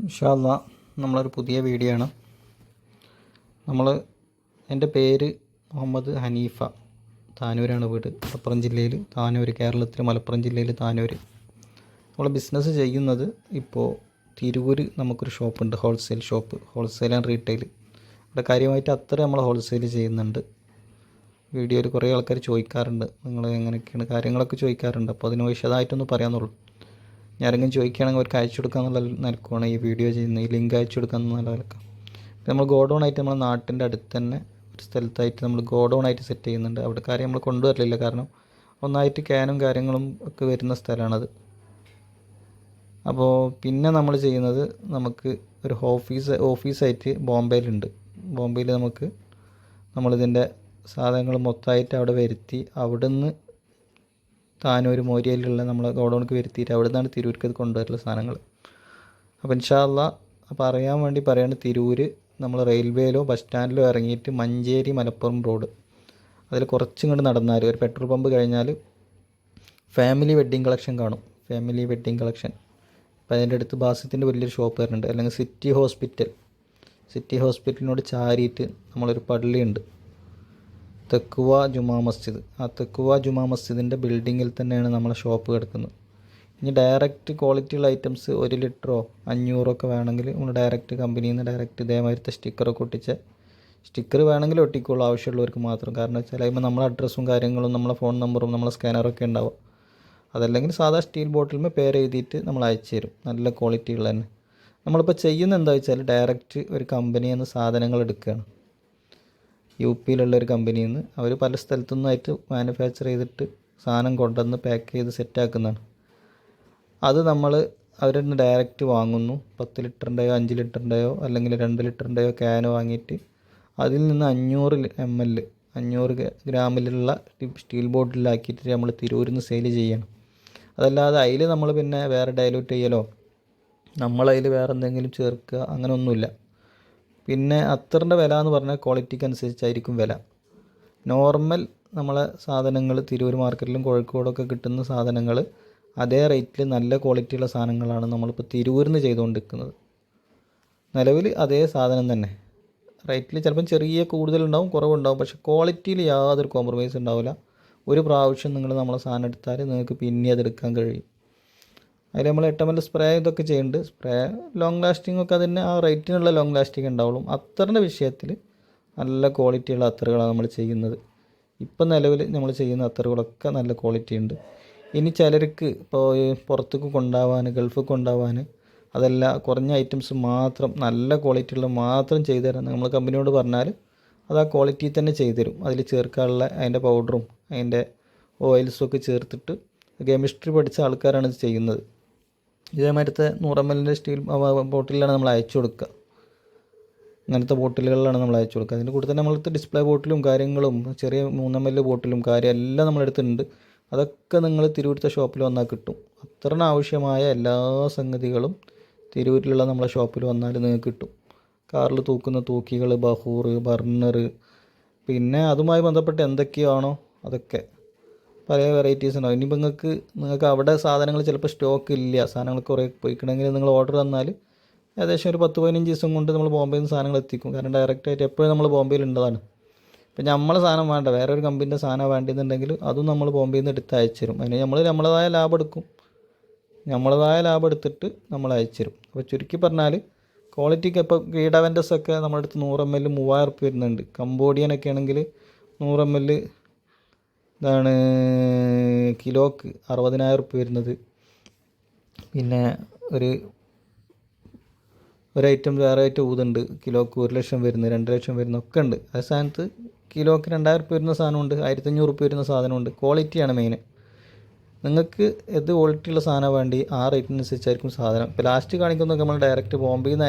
ഇൻഷാല്ല നമ്മളൊരു പുതിയ വീഡിയോ ആണ്. നമ്മൾ എന്റെ പേര് മുഹമ്മദ് ഹനീഫ. താനൂരാണ് വീട്. മലപ്പുറം ജില്ലയിൽ താനൂർ കേരളത്തിൽ മലപ്പുറം ജില്ലയിൽ താനൂർ നമ്മൾ ബിസിനസ് ചെയ്യുന്നത് ഇപ്പോൾ തിരൂര് നമുക്കൊരു ഷോപ്പുണ്ട്. Wholesale shop wholesale and retail ഇവിടെ കാര്യമായിട്ട് അത്ര നമ്മൾ ഹോൾസെയിൽ ചെയ്യുന്നുണ്ട്. വീഡിയോയിൽ കുറേ ആൾക്കാർ ചോദിക്കാറുണ്ട്. നിങ്ങൾ എങ്ങനെയൊക്കെയാണ് കാര്യങ്ങളൊക്കെ ചോദിക്കാറുണ്ട്. അപ്പോൾ അതിന് വിശദമായിട്ടൊന്ന് പറയാമെന്നുള്ളൂ ആരെങ്കിലും ചോദിക്കുകയാണെങ്കിൽ അവർക്ക് അയച്ചു കൊടുക്കാൻ നല്ല നിലക്കുവാണ് ഈ വീഡിയോ ചെയ്യുന്നത് ഈ ലിങ്ക് അയച്ചു കൊടുക്കാമെന്നുള്ള നിലക്കാം. നമ്മൾ ഗോഡൗൺ ആയിട്ട് നമ്മുടെ നാട്ടിന്റെ അടുത്ത് തന്നെ ഒരു സ്ഥലത്തായിട്ട് നമ്മൾ ഗോഡൗൺ ആയിട്ട് സെറ്റ് ചെയ്യുന്നുണ്ട്. അവിടെ കാര്യം നമ്മൾ കൊണ്ടുവരില്ല കാരണം ഒന്നായിട്ട് ക്യാനും കാര്യങ്ങളും ഒക്കെ വരുന്ന സ്ഥലമാണത്. അപ്പോൾ പിന്നെ നമ്മൾ ചെയ്യുന്നത് നമുക്ക് ഒരു ഓഫീസ് ഓഫീസായിട്ട് ബോംബെയിലുണ്ട്. ബോംബെയിൽ നമുക്ക് നമ്മളിതിന്റെ സാധനങ്ങൾ മൊത്തമായിട്ട് അവിടെ വരുത്തി അവിടുന്ന് താനൂർ മോരിയയിലുള്ള നമ്മൾ ഗോഡൗണിക്ക് വരുത്തിയിട്ട് അവിടെ നിന്നാണ് തിരൂർക്ക് അത് കൊണ്ടുവരുന്ന സാധനങ്ങൾ. അപ്പോൾ ഇൻഷാല്ല അപ്പോൾ അറിയാൻ വേണ്ടി പറയുകയാണ് തിരൂര് നമ്മൾ റെയിൽവേയിലോ ബസ് സ്റ്റാൻഡിലോ ഇറങ്ങിയിട്ട് മഞ്ചേരി മലപ്പുറം റോഡ്. അതിൽ കുറച്ചും നടന്നാൽ ഒരു പെട്രോൾ പമ്പ് കഴിഞ്ഞാൽ ഫാമിലി വെഡ്ഡിങ് കളക്ഷൻ കാണും. Family wedding collection. അപ്പോൾ അതിന്റെ അടുത്ത് ബാസിത്തിന്റെ വലിയൊരു ഷോപ്പ് വരുന്നുണ്ട്. അല്ലെങ്കിൽ സിറ്റി ഹോസ്പിറ്റൽ. സിറ്റി ഹോസ്പിറ്റലിനോട് ചാരിയിട്ട് നമ്മളൊരു പള്ളിയുണ്ട്. തെക്കുവ ജുമാ മസ്ജിദ്. ആ തെക്കുവ ജുമാ മസ്ജിദിന്റെ ബിൽഡിങ്ങിൽ തന്നെയാണ് നമ്മളെ ഷോപ്പ് കിടക്കുന്നത്. ഇനി ഡയറക്റ്റ് ക്വാളിറ്റിയുള്ള ഐറ്റംസ് ഒരു ലിറ്ററോ അഞ്ഞൂറോ ഒക്കെ വേണമെങ്കിൽ നമ്മൾ ഡയറക്റ്റ് കമ്പനിയിൽ നിന്ന് ഡയറക്റ്റ് ഇതേമാതിരത്തെ സ്റ്റിക്കറൊക്കെ ഒട്ടിച്ച് സ്റ്റിക്കർ വേണമെങ്കിൽ ഒട്ടിക്കുള്ളൂ ആവശ്യമുള്ളവർക്ക് മാത്രം. കാരണം വെച്ചാൽ അതിമ്പോൾ നമ്മളെ അഡ്രസ്സും കാര്യങ്ങളും നമ്മളെ ഫോൺ നമ്പറും നമ്മളെ സ്കാനറൊക്കെ ഉണ്ടാവും. അതല്ലെങ്കിൽ സാധാ സ്റ്റീൽ ബോട്ടിലുമേ പേര് എഴുതിയിട്ട് നമ്മൾ അയച്ചു തരും. നല്ല ക്വാളിറ്റി ഉള്ള തന്നെ. നമ്മളിപ്പോൾ ചെയ്യുന്ന എന്താ വെച്ചാൽ ഡയറക്റ്റ് ഒരു കമ്പനിയിൽ നിന്ന് സാധനങ്ങൾ എടുക്കുകയാണ് യു പിയിലുള്ള ഒരു കമ്പനിയിൽ നിന്ന് അവർ പല സ്ഥലത്തു നിന്നായിട്ട് മാനുഫാക്ചർ ചെയ്തിട്ട് സാധനം കൊണ്ടുവന്ന് പാക്ക് ചെയ്ത് സെറ്റാക്കുന്നതാണ് അത് നമ്മൾ അവരിൽ നിന്ന് ഡയറക്റ്റ് വാങ്ങുന്നു. പത്ത് ലിറ്ററിന്റെയോ അഞ്ച് ലിറ്ററിന്റെയോ അല്ലെങ്കിൽ രണ്ട് ലിറ്ററിന്റെയോ ക്യാൻ വാങ്ങിയിട്ട് അതിൽ നിന്ന് അഞ്ഞൂറ് എം എൽ അഞ്ഞൂറ് ഗ്രാമിലുള്ള സ്റ്റീൽ ബോട്ടിലാക്കിയിട്ട് നമ്മൾ തിരൂരിൽ നിന്ന് സെയിൽ ചെയ്യണം. അതല്ലാതെ അതിൽ നമ്മൾ പിന്നെ വേറെ ഡയലൂട്ട് ചെയ്യലോ? നമ്മളതിൽ വേറെ എന്തെങ്കിലും ചേർക്കുക അങ്ങനെയൊന്നുമില്ല പിന്നെ അത്തറിന്റെ വില എന്ന് പറഞ്ഞാൽ ക്വാളിറ്റിക്ക് അനുസരിച്ചായിരിക്കും വില. നോർമൽ നമ്മളെ സാധനങ്ങൾ തിരൂർ മാർക്കറ്റിലും കോഴിക്കോടൊക്കെ കിട്ടുന്ന സാധനങ്ങൾ അതേ റേറ്റിൽ നല്ല ക്വാളിറ്റിയുള്ള സാധനങ്ങളാണ് നമ്മളിപ്പോൾ തിരൂരിൽ നിന്ന് ചെയ്തുകൊണ്ടിരിക്കുന്നത്. നിലവിൽ അതേ സാധനം തന്നെ. റേറ്റിൽ ചിലപ്പം ചെറിയ കൂടുതലുണ്ടാവും കുറവുണ്ടാവും പക്ഷേ ക്വാളിറ്റിയിൽ യാതൊരു കോംപ്രമൈസ് ഉണ്ടാവില്ല. ഒരു പ്രാവശ്യം നിങ്ങൾ നമ്മളെ സാധനം എടുത്താൽ നിങ്ങൾക്ക് പിന്നെ അതെടുക്കാൻ കഴിയും. അതിൽ നമ്മൾ എട്ടമല്ല സ്പ്രേ ഇതൊക്കെ ചെയ്യുന്നുണ്ട് സ്പ്രേ ലോങ് ലാസ്റ്റിംഗ് ഒക്കെ അതിന് ആ റേറ്റിനുള്ള ലോങ് ലാസ്റ്റിംഗ് ഉണ്ടാവുള്ളൂ അത്തറിന്റെ വിഷയത്തിൽ നല്ല ക്വാളിറ്റിയുള്ള അത്തറുകളാണ് നമ്മൾ ചെയ്യുന്നത്. ഇപ്പം നിലവിൽ നമ്മൾ ചെയ്യുന്ന അത്തറുകളൊക്കെ നല്ല ക്വാളിറ്റി ഉണ്ട് ഇനി ചിലർക്ക് ഇപ്പോൾ പുറത്തേക്ക് കൊണ്ടുപോകാൻ ഗൾഫിൽ കൊണ്ടുപോകാൻ അതല്ല കുറഞ്ഞ ഐറ്റംസ് മാത്രം നല്ല ക്വാളിറ്റി ഉള്ള മാത്രം ചെയ്തു തരാൻ നമ്മൾ കമ്പനിയോട് പറഞ്ഞാൽ അത് ആ ക്വാളിറ്റി തന്നെ ചെയ്തു തരും. അതിൽ ചേർക്കാനുള്ള അതിന്റെ പൗഡറും അതിന്റെ ഓയിൽസും ഒക്കെ ചേർത്തിട്ട് കെമിസ്ട്രി പഠിച്ച ആൾക്കാരാണ് ഇത് ചെയ്യുന്നത്. ഇതേമാതിരത്തെ നൂറമ്മലിന്റെ സ്റ്റീൽ ബോട്ടിലാണ് നമ്മൾ അയച്ചു കൊടുക്കുക. അങ്ങനത്തെ ബോട്ടിലുകളിലാണ് നമ്മൾ അയച്ചു കൊടുക്കുക. അതിന്റെ കൂടെ തന്നെ നമ്മളടുത്ത് ഡിസ്പ്ലേ ബോട്ടിലും കാര്യങ്ങളും ചെറിയ മൂന്നമ്മൽ ബോട്ടിലും കാര്യം എല്ലാം നമ്മളെടുത്തിട്ടുണ്ട് അതൊക്കെ നിങ്ങൾ തിരൂരത്തെ ഷോപ്പിൽ വന്നാൽ കിട്ടും. അത്രയും ആവശ്യമായ എല്ലാ സംഗതികളും തിരൂരിലുള്ള നമ്മളെ ഷോപ്പിൽ വന്നാൽ നിങ്ങൾക്ക് കിട്ടും. കാറിൽ തൂക്കുന്ന തൂക്കികൾ ബഹൂർ ബർണർ പിന്നെ അതുമായി ബന്ധപ്പെട്ട് എന്തൊക്കെയാണോ അതൊക്കെ. പല വെറൈറ്റീസ് ഉണ്ടാവും. ഇനിയിപ്പോൾ നിങ്ങൾക്ക് നിങ്ങൾക്ക് അവിടെ സാധനങ്ങൾ ചിലപ്പോൾ സ്റ്റോക്ക് ഇല്ല. സാധനങ്ങൾ കുറേ പോയിക്കണമെങ്കിൽ നിങ്ങൾ ഓർഡർ തന്നാൽ ഏകദേശം ഒരു പത്ത് പതിനഞ്ച് ദിവസം കൊണ്ട് നമ്മൾ ബോംബെയിൽ നിന്ന് സാധനങ്ങൾ എത്തിക്കും. കാരണം ഡയറക്റ്റായിട്ട് എപ്പോഴും നമ്മൾ ബോംബെയിൽ ഉണ്ടതാണ് ഇപ്പം നമ്മളെ സാധനം വേണ്ട. വേറെ ഒരു കമ്പനീന്റെ സാധനം വേണ്ടിയെന്നുണ്ടെങ്കിൽ അതും നമ്മൾ ബോംബെയിൽ നിന്ന് എടുത്ത് അയച്ചു തരും അതിന് നമ്മൾ നമ്മളതായ ലാഭം എടുക്കും. നമ്മളതായ ലാഭം എടുത്തിട്ട് നമ്മൾ അയച്ചു തരും അപ്പോൾ ചുരുക്കി പറഞ്ഞാൽ ക്വാളിറ്റിക്ക് ഇപ്പോൾ കീടവന്റസ് ഒക്കെ നമ്മുടെ അടുത്ത് നൂറ് എം എൽ മൂവായിരം ഉറുപ്പ് വരുന്നുണ്ട്. കമ്പോഡിയനൊക്കെ ആണെങ്കിൽ നൂറ് എം എൽ ഇതാണ് കിലോക്ക് അറുപതിനായിരം റുപ്യ വരുന്നത്. പിന്നെ ഒരു ഒരു ഐറ്റം വേറെ ഐറ്റം ഊതുണ്ട്. കിലോക്ക് ഒരു ലക്ഷം വരുന്നത് രണ്ട് ലക്ഷം വരുന്ന ഒക്കെ ഉണ്ട്. ആ സ്ഥാനത്ത് കിലോക്ക് രണ്ടായിരം റുപ്യ വരുന്ന സാധനമുണ്ട് ആയിരത്തഞ്ഞൂറ് റുപ്യ വരുന്ന സാധനമുണ്ട്. ക്വാളിറ്റിയാണ് മെയിൻ നിങ്ങൾക്ക് ഏത് ക്വാളിറ്റിയുള്ള സാധനം വേണ്ടി ആ റേറ്റിനനുസരിച്ചായിരിക്കും സാധനം. ഇപ്പോൾ ലാസ്റ്റ് കാണിക്കുന്നതൊക്കെ നമ്മൾ ഡയറക്റ്റ് ബോംബെയിൽ നിന്ന്